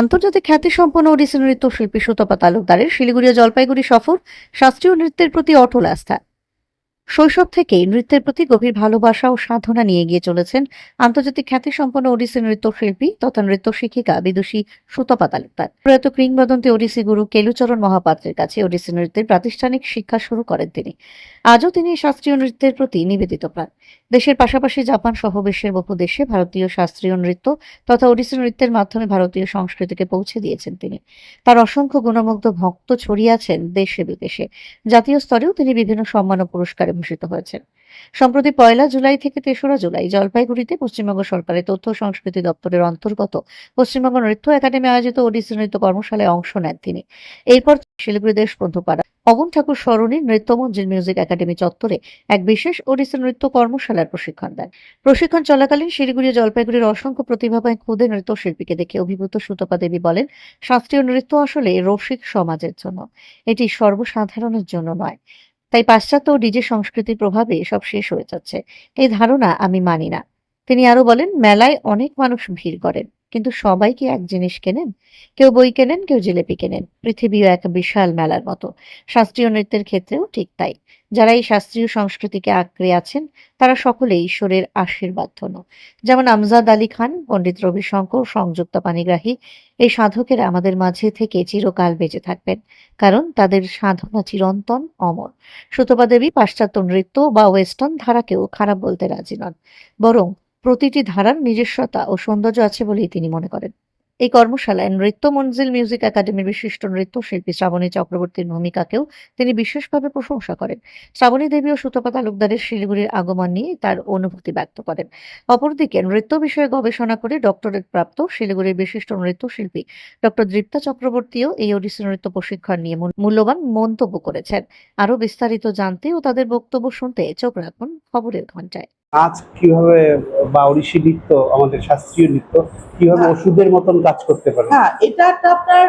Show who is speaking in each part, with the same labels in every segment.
Speaker 1: আন্তর্জাতিক খ্যাতিসম্পন্ন ওড়িশি নৃত্যশিল্পী সুতপা তালুকদারের শিলিগুড়ি জলপাইগুড়ি সফর শাস্ত্রীয় নৃত্যের প্রতি অটল আস্থা। শৈশব থেকেই নৃত্যের প্রতি গভীর ভালোবাসা ও সাধনা নিয়ে এগিয়ে চলেছেন আন্তর্জাতিক খ্যাতিসম্পন্ন ওড়িশি নৃত্যশিল্পী তথা নৃত্য শিক্ষিকা বিদুষী সুতপা তালুকদার। প্রয়াত কিংবদন্তি ওড়িশি গুরু কেলুচরণ মহাপাত্রের কাছে ওড়িশি নৃত্যের প্রাতিষ্ঠানিক শিক্ষা শুরু করেন তিনি। আজও তিনি শাস্ত্রীয় নৃত্যের প্রতি নিবেদিত প্রাণ। দেশের পাশাপাশি জাপান সহ বিশ্বের বহু দেশে ভারতীয় শাস্ত্রীয় নৃত্য তথা ওড়িশি নৃত্যের মাধ্যমে ভারতীয় সংস্কৃতিকে পৌঁছে দিয়েছেন তিনি। তার অসংখ্য গুণমুগ্ধ ভক্ত ছড়িয়ে আছেন দেশে বিদেশে। জাতীয় স্তরেও তিনি বিভিন্ন সম্মান ও পুরস্কারে ভূষিত হয়েছেন সম্প্রতি পয়লা জুলাই থেকে তেসরা জুলাই জলপাইগুড়িতে পশ্চিমবঙ্গ সরকারের তথ্য সংস্কৃতি দপ্তরের অন্তর্গত পশ্চিমবঙ্গ নৃত্য একাডেমি আয়োজিত ওড়িশি নৃত্য কর্মশালায় অংশ নেন তিনি। এরপর শিলিগুড়ি দেশবন্ধু পাড়া অবন ঠাকুর সরণি নৃত্য মঞ্জিল মিউজিক একাডেমি চত্বরে এক বিশেষ ওডিসি নৃত্য কর্মশালার প্রশিক্ষণ দেন। প্রশিক্ষণ চলাকালীন শিলিগুড়ি জলপাইগুড়ির অসংখ্য প্রতিভাবান ক্ষুদে নৃত্যশিল্পীকে দেখে অভিভূত সুতপা দেবী বলেন, শাস্ত্রীয় নৃত্য আসলে রসিক সমাজের জন্য। এটি সর্বসাধারণের জন্য নয়। তাই পাশ্চাত্য ডিজে সংস্কৃতির প্রভাবে সব শেষ হয়ে যাচ্ছে। এই ধারণা আমি মানি না। তিনি আরও বলেন, মেলায় অনেক মানুষ ভিড় করেন। কিন্তু সবাই কি এক জিনিস কেনেন? কেউ বই কেনেন, কেউ জিলেপি কেনেন। পৃথিবীও এক বিশাল মেলার মতো। শাস্ত্রীয় নৃত্যের ক্ষেত্রেও ঠিক তাই। যারা এই শাস্ত্রীয় সংস্কৃতিকে আঁকড়ে আছেন, তারা সকলে ঈশ্বরের আশীর্বাদ ধন্য। যেমন আমজাদ আলী খান, পণ্ডিত রবিশঙ্কর, সংযুক্ত পানিগ্রাহী, এই সাধকেরা আমাদের মাঝে থেকে চিরকাল বেঁচে থাকবেন। কারণ তাদের সাধনা চিরন্তন, অমর। সুতপা দেবী পাশ্চাত্য নৃত্য বা ওয়েস্টার্ন ধারাকেও খারাপ বলতে রাজি নন। বরং প্রতিটি ধারার নিজস্বতা ও সৌন্দর্য আছে বলেই তিনি মনে করেন। এই কর্মশালায় নৃত্য মঞ্জিল মিউজিক একাডেমির বিশিষ্ট নৃত্যশিল্পী শ্রাবণী চক্রবর্তীর ভূমিকাকেও তিনি বিশেষভাবে প্রশংসা করেন। শ্রাবণী দেবী ও সুতপা তালুকদারের শিলিগুড়ির আগমন নিয়ে তার অনুভূতি ব্যক্ত করেন। অপরদিকে নৃত্য বিষয়ে গবেষণা করে ডক্টরেট প্রাপ্ত শিলিগুড়ির বিশিষ্ট নৃত্যশিল্পী ডক্টর দৃপ্তা চক্রবর্তীও এই ওড়িশি নৃত্য প্রশিক্ষণ নিয়ে মূল্যবান মন্তব্য করেছেন। আরও বিস্তারিত জানতে ও তাদের বক্তব্য শুনতে চোখ রাখুন খবরের ঘন্টায়
Speaker 2: নাচ কীভাবে বা ওড়িশি নৃত্য আমাদের শাস্ত্রীয় নৃত্য কীভাবে
Speaker 3: হ্যাঁ।
Speaker 2: ওষুধের মতন কাজ করতে পারে
Speaker 3: হ্যাঁ এটা একটা আপনার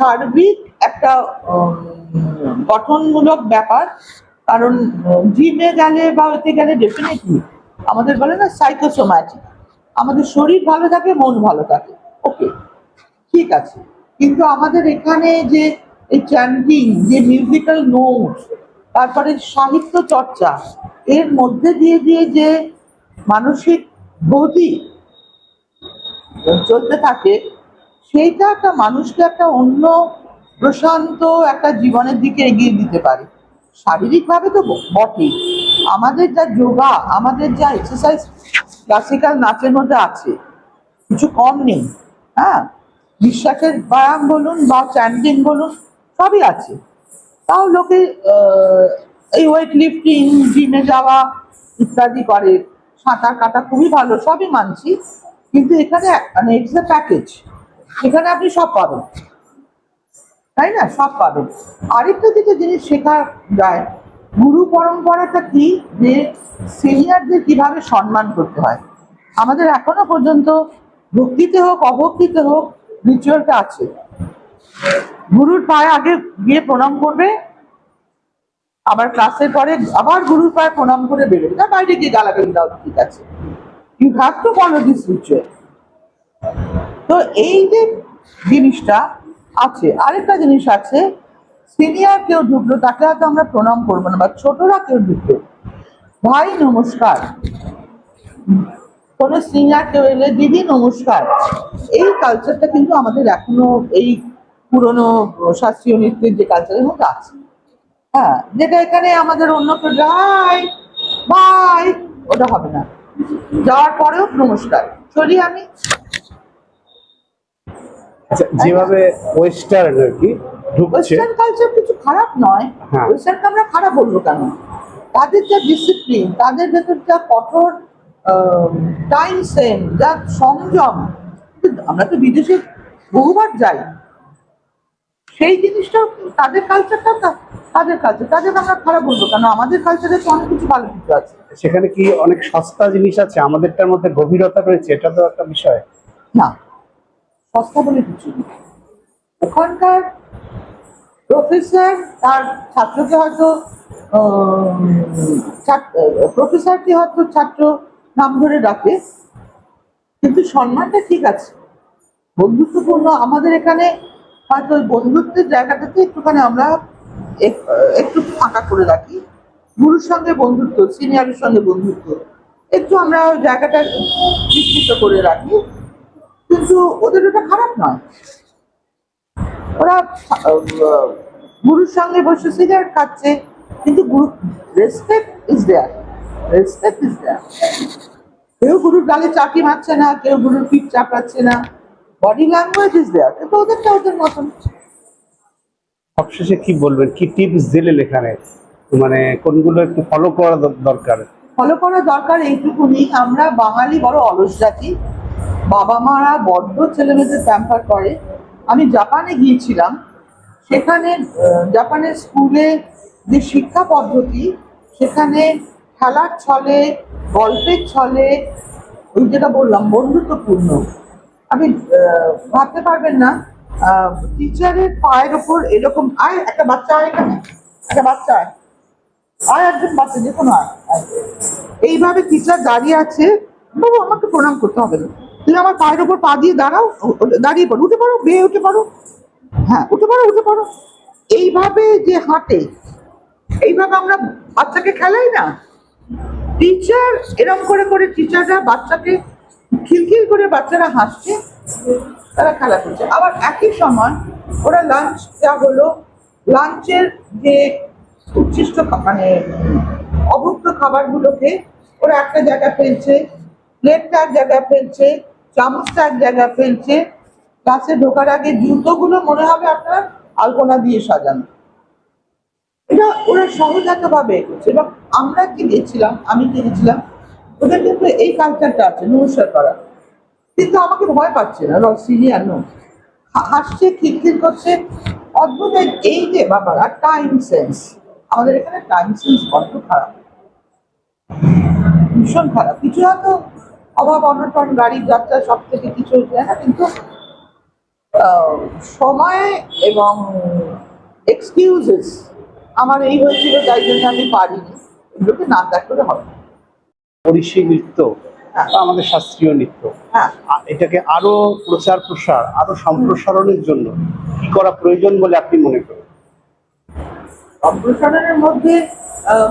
Speaker 3: সার্বিক একটা গঠনমূলক ব্যাপার। কারণ জিমে গেলে বা ওতে গেলে ডেফিনেটলি আমাদের বলে না সাইকোসোম্যাটিক আমাদের শরীর ভালো থাকে মন ভালো থাকে। ওকে ঠিক আছে। কিন্তু আমাদের এখানে যে এই চ্যান্টিং যে মিউজিক্যাল নোট তারপরে সাহিত্য চর্চা, এর মধ্যে দিয়ে দিয়ে যে মানসিক গতি চলতে থাকে, সেইটা একটা মানুষকে একটা অন্য প্রশান্ত একটা জীবনের দিকে এগিয়ে দিতে পারে। শারীরিকভাবে তো বটেই। আমাদের যা যোগা, আমাদের যা এক্সারসাইজ ক্লাসিক্যাল নাচের মধ্যে আছে। কিছু কম নেই। হ্যাঁ? বিশ্বাসের ব্যায়াম বলুন বা চ্যান্টিং বলুন, সবই আছে। তাও লোকে এই ওয়েট লিফটিং জিমে যাওয়া ইত্যাদি করে। সাঁতার কাটা খুবই ভালো, সবই মানছি। কিন্তু এখানে মানে ইটস এ প্যাকেজ এখানে আপনি সব পাবেন। তাই না? সব পাবেন। আরেকটা যেটা জিনিস শেখা যায়। গুরু পরম্পরাটা কি? যে সিনিয়রদের কীভাবে সম্মান করতে হয়। আমাদের এখনও পর্যন্ত ভক্তিতে হোক, অভক্তিতে হোক রিচুয়ালটা আছে। গুরুর পায়ে আগে গিয়ে প্রণাম করবে, আবার ক্লাসের পরে আবার গুরুর পায়ে প্রণাম করে বেরোবে। না বাইরে গিয়ে গালাগালি দাও, ঠিক আছে। You have to follow this ritual তো এই যে জিনিসটা আছে, আরেকটা জিনিস আছে, সিনিয়র কেউ ঢুকলো, তাকে হয়তো আমরা প্রণাম করব না, বা ছোটরা কেউ ঢুকলো। ভাই, নমস্কার। কোনো সিনিয়র কেউ এলে, দিদি, নমস্কার। এই কালচারটা কিন্তু আমাদের এখনও এই পুরনো শাস্ত্রীয় নৃত্যের যে কালচারের মধ্যে আছে। হ্যাঁ যেটা এখানে আমাদের অন্য কেউ যাই বাই ওটা হবে না। যাওয়ার পরেও নমস্কার। চলি আমি।
Speaker 2: আচ্ছা যেভাবে ওয়েস্টার্ন আর কি
Speaker 3: ওয়েস্টার্ন কালচার কিছু খারাপ নয়।
Speaker 2: হ্যাঁ।
Speaker 3: ওয়েস্টার্নকে আমরা খারাপ বলব কেন? তাদের যা ডিসিপ্লিন তাদের ভেতর যা কঠোর টাইম সেন যা সংযম আমরা তো বিদেশে বহুবার যাই। সেই জিনিসটা তাদের কালচারটা তাদের কালচার তাদের আমরা খারাপ বলব কেন? আমাদের কালচারে তো অনেক কিছু ভালো কিছু আছে।
Speaker 2: সেখানে কি অনেক সস্তা জিনিস আছে? আমাদেরটার মধ্যে গভীরতা রয়েছে এটা তো একটা বিষয়।
Speaker 3: না সস্তা বলে কিছু নেই। ওখানকার প্রফেসর তার ছাত্রকে হয়তো প্রফেসরকে হয়তো ছাত্র নাম ধরে ডাকে কিন্তু সম্মানটা ঠিক আছে। বন্ধুত্বপূর্ণ আমাদের এখানে হয়তো ওই বন্ধুত্বের জায়গাটাতে একটুখানি আমরা এক- একটু ফাঁকা করে রাখি। গুরুর সঙ্গে বন্ধুত্ব, সিনিয়রের সঙ্গে বন্ধুত্ব, একটু আমরা জায়গাটা বিস্তৃত করে রাখি। কিন্তু ওদের ওটা খারাপ নয়। ওরা গুরুর সঙ্গে বসে সিগারেট খাচ্ছে, কিন্তু গুরু respect is there respect is there কেউ গুরুর গালে চাকি মারছে না, কেউ গুরুর পিঠ চাপড়াচ্ছে না। বডি ল্যাঙ্গুয়েজ ইজ দেয়ার ওদেরটা ওদের মতন।
Speaker 2: সবশেষে কি বলবেন? কি টিপস দিলেন এখানে? মানে কোনগুলো একটু ফলো করা দরকার?
Speaker 3: ফলো করা দরকার এইটুকুনি। আমরা বাঙালি বড় অলস জাতি। বাবা মারা বড্ড ছেলেমেয়েদের প্যাম্পার করে। আমি জাপানে গিয়েছিলাম। সেখানে জাপানের স্কুলে যে শিক্ষা পদ্ধতি সেখানে খেলার ছলে গল্পের ছলে ওই যেটা বললাম বন্ধুত্বপূর্ণ। আমি আহ, ভাবতে পারবেন না। টিচারের পায়ের ওপর এরকম আয় একটা বাচ্চা আয় এখানে? একটা বাচ্চা আয়। আয় একজন বাচ্চা যে কোনো আয়। এইভাবে টিচার দাঁড়িয়ে আছে। বাবু আমাকে প্রণাম করতে হবে না। তুমি আমার পায়ের ওপর পা দিয়ে দাঁড়াও দাঁড়িয়ে পড়ো। উঠে পড়ো বেয়ে উঠে পড়ো। হ্যাঁ উঠে পড়ো উঠে পড়ো। এইভাবে যে হাঁটে এইভাবে আমরা বাচ্চাকে খেলাই না। টিচার এরম করে করে টিচাররা বাচ্চাকে খিলখিল করে বাচ্চারা হাসছে, তারা খেলা করছে। আবার একই সময় ওরা লাঞ্চ যা হলো লাঞ্চের যে উচ্ছিষ্ট মানে অভুক্ত খাবারগুলোকে ওরা একটা জায়গায় ফেলছে প্লেটটা এক জায়গায় ফেলছে, চামচটা এক জায়গায় ফেলছে ক্লাসে ঢোকার আগে জুতোগুলো মনে হবে আপনার আলপনা দিয়ে সাজানো। এটা ওরা সহজাত ভাবে করছে এবং আমরা কি গেছিলাম আমি কি গেছিলাম ওদের কিন্তু এই কালচারটা আছে, নমস্কার করা। কিন্তু আমাকে ভয় পাচ্ছে না সিনিয়র নো হাসছে খিলখিল করছে। অদ্ভুত এই যে ব্যাপার, আর টাইম সেন্স আমাদের এখানে টাইম সেন্স বড্ড খারাপ। ভীষণ খারাপ। কিছু হয়তো অভাব, অনটন গাড়ির যাত্রা, সব থেকে কিছু না কিন্তু সময় এবং এক্সকিউজেস আমার এই হয়েছিল তাই জন্য আমি পারিনি। এগুলোকে না ত্যাগ করে হবে।
Speaker 2: ওড়িশি নৃত্য
Speaker 3: হ্যাঁ।
Speaker 2: আমাদের শাস্ত্রীয় নৃত্য।
Speaker 3: হ্যাঁ।
Speaker 2: এটাকে আরও প্রচার প্রসার আরও সম্প্রসারণের জন্য কি করা প্রয়োজন বলে আপনি মনে করেন?
Speaker 3: সম্প্রসারণের মধ্যে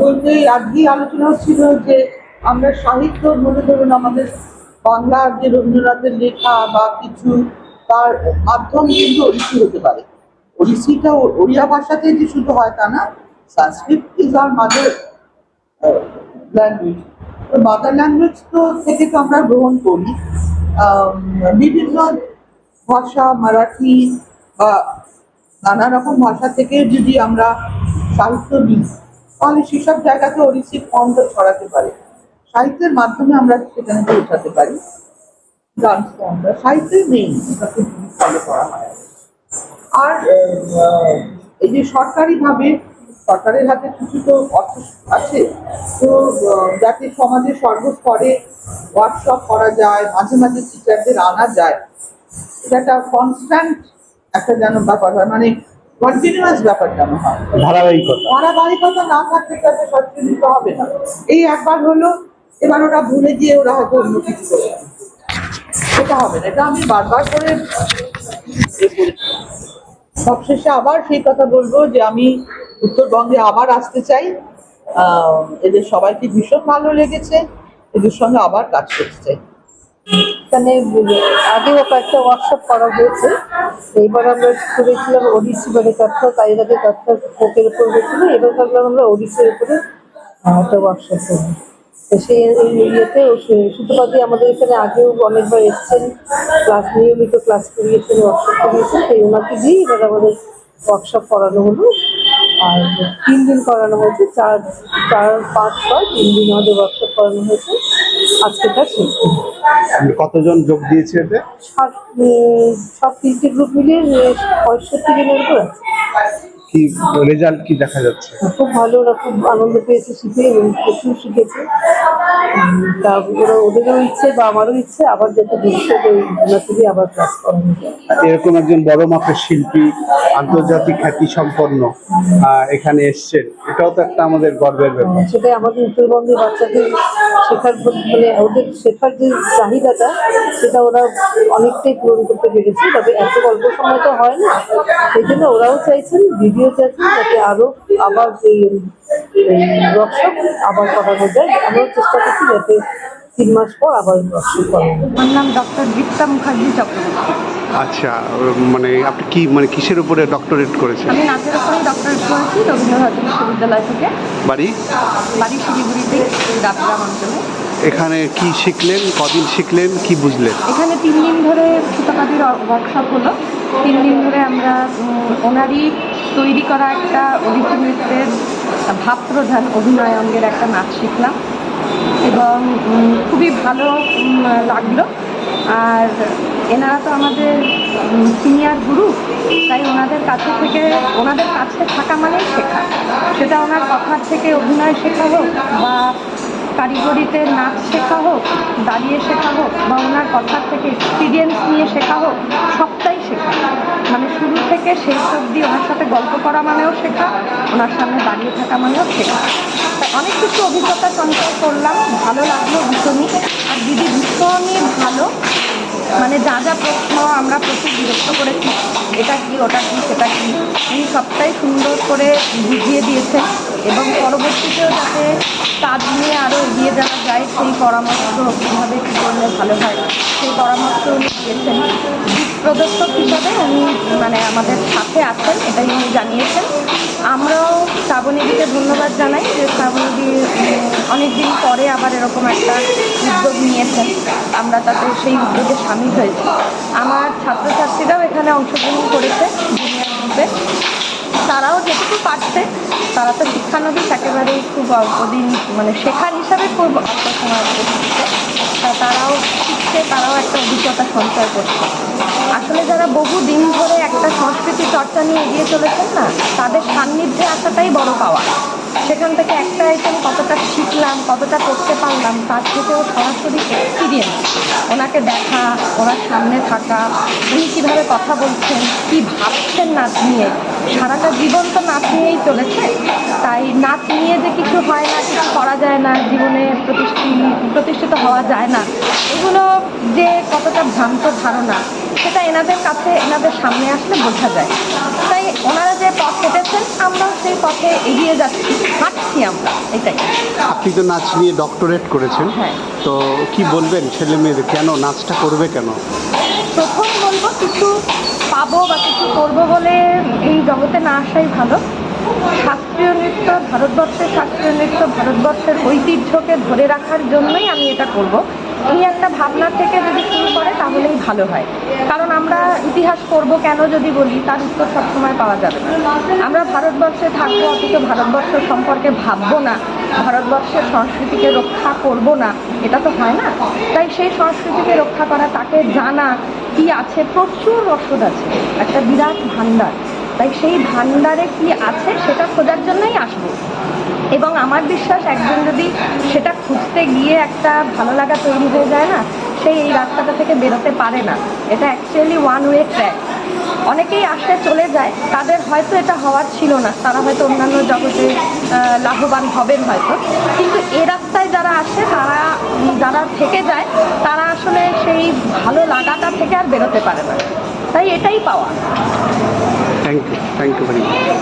Speaker 3: বলতে আজকে আলোচনা হচ্ছিল যে আমরা সাহিত্য মনে ধরুন আমাদের বাংলার যে রবীন্দ্রনাথের লেখা বা কিছু তার মাধ্যম কিন্তু ওড়িশি হতে পারে। ওড়িশিটা ওড়িয়া ভাষাতে যে শুধু হয় তা না Sanskrit is our mother language mother language তো থেকে তো আমরা গ্রহণ করি। বিভিন্ন ভাষা, মারাঠি বা নানা রকম ভাষা থেকে যদি আমরা সাহিত্য নিই, তাহলে সেসব জায়গাতে ওড়িশি ফর্মটা ছড়াতে পারে। সাহিত্যের মাধ্যমে আমরা সেখানে পৌঁছাতে পারি। ডান্স ফর্মটা সাহিত্যে নেই এটাকে ফলো করা হয়। আর এই যে সরকারিভাবে সরকারের হাতে কিছু তো অর্থ আছে। তো যাতে সমাজের সর্বস্তরে ওয়ার্কশপ করা যায় মাঝে মাঝে টিচারদের আনা যায় এটা একটা কনস্ট্যান্ট একটা যেন ব্যাপার হয় মানে কন্টিনিউয়াস ব্যাপার যেন হয়।
Speaker 2: ধারাবাহিকতা।
Speaker 3: ধারাবাহিকতা না থাকলে তাতে সচেতনিত হবে না। এই একবার হলো এবার ওরা ভুলে গিয়ে ওরা হয়তো অন্য কিছু করে এটা হবে না। এটা আমি বারবার করি। সবশেষে আবার সেই কথা বলব যে আমি উত্তরবঙ্গে আবার আসতে চাই। এদের সবাইকে ভীষণ ভালো লেগেছে। এদের সঙ্গে আবার কাজ করতে চাই।
Speaker 4: এখানে, আগেও কয়েকটা ওয়ার্কশপ করা হয়েছে। এইবার আমরা করেছিলাম ওডিসি মানে কথা তাই আগে কথা ফোকের উপর হয়েছিল। এবার ভাবলাম আমরা ওডিসির উপরে একটা ওয়ার্কশপ করব। সেই ইয়েতে সুতোপাতি আমাদের এখানে আগেও অনেকবার এসেছেন ক্লাস নিয়মিত ক্লাস করিয়েছেন ওয়ার্কশপ করিয়েছেন সেই ওনাকে দিয়ে এবার আমাদের ওয়ার্কশপ করানো হলো। আর তিন দিন করানো হয়েছে চার চার পাঁচ ছয় তিন দিন আমাদের ওয়ার্কশপ করানো হয়েছে। আজকে তার শেষ দিন।
Speaker 2: কতজন যোগ দিয়েছে এতে?
Speaker 4: সব তিনটে গ্রুপ মিলিয়ে পঁয়ষট্টি জনের উপর আছে।
Speaker 2: কি রেজাল্ট কি দেখা যাচ্ছে?
Speaker 4: খুব ভালো, ওরা খুব আনন্দ পেয়েছে, শিখে এবং প্রচুর শিখেছে। উম, তা ওরা ওদেরও ইচ্ছে বা আমারও ইচ্ছে আবার যাতে ভবিষ্যতে ওনার থেকে আবার ক্লাস করানো
Speaker 2: এরকম একজন বড় মাপের শিল্পী আন্তর্জাতিক খ্যাতি সম্পন্ন এখানে এসছেন। এটাও তো একটা আমাদের গর্বের ব্যাপার।
Speaker 4: সেটাই আমাদের উত্তরবঙ্গের বাচ্চাদের শেখার মানে ওদের শেখার যে চাহিদাটা সেটা ওরা অনেকটাই পূরণ করতে পেরেছে তবে এত অল্প সময় তো হয় না। সেই জন্য ওরাও চাইছেন ভিডিও চাইছেন যাতে আরও আবার এই ওয়ার্কশপ আবার করানো যায় আমরাও চেষ্টা করছি যাতে তিন মাস পর আবার ওয়ার্কশপ করানো
Speaker 5: আমার নাম ডক্টর দীপ্তা মুখার্জি চক্রবর্তী।
Speaker 2: আচ্ছা মানে আপনি কি মানে কিসের উপরে ডক্টরেট করেছেন?
Speaker 5: আমি নাচের ওপরেই ডক্টরেট করেছি রবীন্দ্রনাথ বিশ্ববিদ্যালয় থেকে।
Speaker 2: বাড়ি?
Speaker 5: বাড়ি শিলিগুড়িতে গাবগ্রাম অঞ্চলে।
Speaker 2: এখানে কি শিখলেন কদিন শিখলেন কি বুঝলেন?
Speaker 5: এখানে তিন দিন ধরে সুতকাদির ওয়ার্কশপ হলো। তিন দিন ধরে আমরা ওনারই তৈরি করা একটা নৃত্যের ভাব প্রধান অভিনয় অঙ্গের একটা নাচ শিখলাম এবং খুবই ভালো লাগল। আর এনারা তো আমাদের সিনিয়র গুরু তাই ওনাদের কাছে থেকে, ওনাদের কাছে থাকা মানেই শেখা। সেটা ওনার কথার থেকে অভিনয় শেখা হোক বা কারিগরিতে নাচ শেখা হোক, দাঁড়িয়ে শেখা হোক বা ওনার কথার থেকে এক্সপিরিয়েন্স নিয়ে শেখা হোক সবটাই শেখা। মানে শুরু থেকে শেষ অবধি ওনার সাথে গল্প করা মানেও শেখা, ওনার সামনে দাঁড়িয়ে থাকা মানেও শেখা। তাই অনেক কিছু অভিজ্ঞতা সঞ্চয় করলাম, ভালো লাগল ভীষণই আর দিদি ভীষণই ভালো। মানে যা যা প্রশ্ন আমরা প্রচুর বিরক্ত করেছি, এটা কি, ওটা কি, সেটা কি, উনি সবটাই সুন্দর করে বুঝিয়ে দিয়েছেন। এবং পরবর্তীতেও যাতে কাজ নিয়ে আরও এগিয়ে যাওয়া যায়, সেই পরামর্শ কীভাবে কী করলে ভালো হয়, সেই পরামর্শ উনি দিয়েছেন। প্রদর্শক হিসাবে উনি মানে আমাদের সাথে আছেন, এটাই উনি জানিয়েছেন। আমরাও শ্রাবণীদিকে ধন্যবাদ জানাই যে শ্রাবণীদি অনেক দিন পরে আবার এরকম একটা উদ্যোগ নিয়েছেন। আমরা তাতে সেই উদ্যোগে সামিল হয়েছি। আমার ছাত্রছাত্রীরাও এখানে অংশগ্রহণ করেছে গ্রুপে তারাও যেটুকু পারছে, তারা তো শিক্ষানবিশ একেবারেই খুব অল্প দিন মানে শেখার হিসাবে খুব অল্প সময় তারাও শিখছে, তারাও একটা অভিজ্ঞতা সঞ্চয় করছে। আসলে যারা বহু দিন ধরে একটা সংস্কৃতি চর্চা নিয়ে এগিয়ে চলেছেন না, তাদের সান্নিধ্যে আসাটাই বড় পাওয়া। সেখান থেকে একটা আইটেম কতটা শিখলাম, কতটা করতে পারলাম, তার থেকেও সরাসরি এক্সপিরিয়েন্স ওনাকে দেখা, ওনার সামনে থাকা, উনি কীভাবে কথা বলছেন, কী ভাবছেন নাচ নিয়ে, সারাটা জীবন তো নাচ নিয়েই চলেছে। তাই নাচ নিয়ে যে কিছু হয় না, কিছু করা যায় না, জীবনে প্রতিষ্ঠিত হওয়া যায় না, এগুলো যে কতটা ভ্রান্ত ধারণা সেটা এনাদের কাছে এনাদের সামনে আসলে বোঝা যায়। তাই ওনারা যে পথ হেঁটেছেন আমরাও সেই পথে এগিয়ে যাচ্ছি হাঁটছি আমরা এটাই।
Speaker 2: আপনি তো নাচ নিয়ে ডক্টরেট করেছেন।
Speaker 5: হ্যাঁ।
Speaker 2: তো কি বলবেন ছেলে মেয়েদের? কেন নাচটা করবে কেন?
Speaker 5: প্রথম বলব কিছু পাবো বা কিছু করব বলে এই জগতে না আসাই ভালো। শাস্ত্রীয় নৃত্য ভারতবর্ষের শাস্ত্রীয় নৃত্য ভারতবর্ষের ঐতিহ্যকে ধরে রাখার জন্যই আমি এটা করব। এই একটা ভাবনা থেকে যদি শুরু করে, তাহলেই ভালো হয়। কারণ আমরা ইতিহাস করব কেন যদি বলি, তার উত্তর সবসময় পাওয়া যাবে না। আমরা ভারতবর্ষে থাকব, অথচ ভারতবর্ষ সম্পর্কে ভাববো না, ভারতবর্ষের সংস্কৃতিকে রক্ষা করব না, এটা তো হয় না। তাই সেই সংস্কৃতিকে রক্ষা করা, তাকে জানা কি আছে, প্রচুর রসদ আছে, একটা বিরাট ভাণ্ডার। তাই সেই ভাণ্ডারে কি আছে, সেটা খোঁজার জন্যই আসব। এবং আমার বিশ্বাস, একজন যদি সেটা গিয়ে একটা ভালো লাগা তৈরি হয়ে যায় না, সেই এই রাস্তাটা থেকে বেরোতে পারে না। এটা অ্যাকচুয়ালি ওয়ান ওয়ে ট্র্যাক অনেকেই আসতে চলে যায়, তাদের হয়তো এটা হওয়ার ছিল না, তারা হয়তো অন্যান্য জগতে লাভবান হবেন হয়তো। কিন্তু এ রাস্তায় যারা আসে, তারা, যারা থেকে যায়, তারা আসলে সেই ভালো লাগাটা থেকে আর বেরোতে পারে না। তাই এটাই পাওয়া।
Speaker 2: Thank you thank you very much